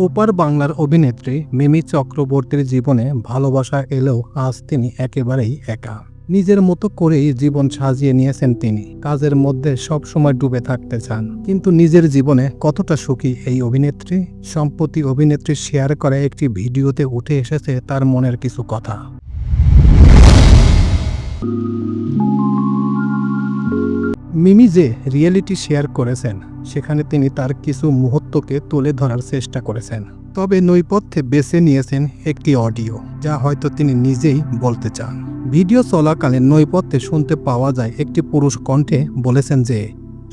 ওপার বাংলার অভিনেত্রী মিমি চক্রবর্তীর জীবনে ভালোবাসা এলেও আজ তিনি একেবারেই একা। নিজের মতো করেই জীবন সাজিয়ে নিয়েছেন তিনি। কাজের মধ্যে সব সময় ডুবে থাকতে চান। কিন্তু নিজের জীবনে কতটা সুখী এই অভিনেত্রী? সম্প্রতি অভিনেত্রী শেয়ার করা একটি ভিডিওতে উঠে এসেছে তার মনের কিছু কথা। মিমি যে রিয়েলিটি শেয়ার করেছেন, সেখানে তিনি তার কিছু মুহূর্তকে তুলে ধরার চেষ্টা করেছেন। তবে নৈপথ্যে বেছে নিয়েছেন একটি অডিও, যা হয়তো তিনি নিজেই বলতে চান। ভিডিও চলাকালীন নৈপথ্যে শুনতে পাওয়া যায় একটি পুরুষ কণ্ঠে বলেছেন যে,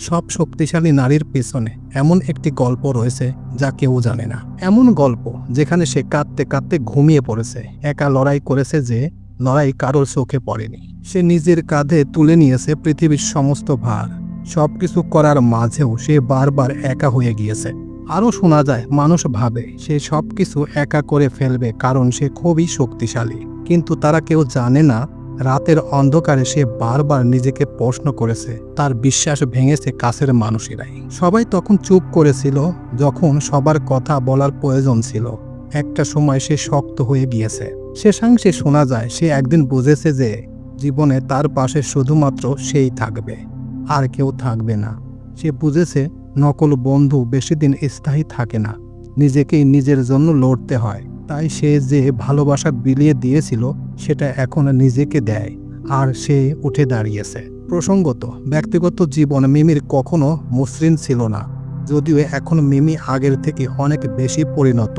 সব শক্তিশালী নারীর পেছনে এমন একটি গল্প রয়েছে যা কেউ জানে না। এমন গল্প যেখানে সে কাঁদতে কাঁদতে ঘুমিয়ে পড়েছে, একা লড়াই করেছে যে লড়াই কারোর চোখে পড়েনি। সে নিজের কাঁধে তুলে নিয়েছে পৃথিবীর সমস্ত ভার। সবকিছু করার মাঝেও সে বারবার একা হয়ে গিয়েছে। আরও শোনা যায়, মানুষ ভাবে, সে সবকিছু একা করে ফেলবে কারণ সে খুবই শক্তিশালী। কিন্তু তারা কেউ জানে না, রাতের অন্ধকারে সে বারবার নিজেকে প্রশ্ন করেছে, তার বিশ্বাস ভেঙেছে কাছের মানুষেরাই। সবাই তখন চুপ করেছিল, যখন সবার কথা বলার প্রয়োজন ছিল। একটা সময় সে শক্ত হয়ে গিয়েছে। শেষাংশে শোনা যায়, সে একদিন বুঝেছে যে জীবনে তার পাশে শুধুমাত্র সেই থাকবে, আর কেউ থাকবে না। সে বুঝেছে নকল বন্ধু বেশি দিন স্থায়ী থাকে না, নিজেকেই নিজের জন্য লড়তে হয়। তাই সে যে ভালোবাসা বিলিয়ে দিয়েছিল, সেটা এখন নিজেকে দেয়, আর সে উঠে দাঁড়িয়েছে। প্রসঙ্গত, ব্যক্তিগত জীবন মিমির কখনো মসৃণ ছিল না, যদিও এখন মিমি আগের থেকে অনেক বেশি পরিণত।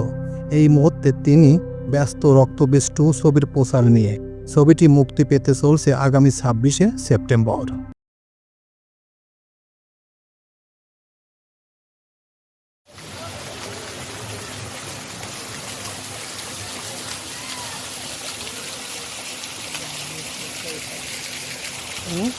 এই মুহূর্তে তিনি ব্যস্ত রক্তবেশ ছবির প্রচার নিয়ে। ছবিটি মুক্তি পেতে চলছে আগামী ছাব্বিশে সেপ্টেম্বর। হুম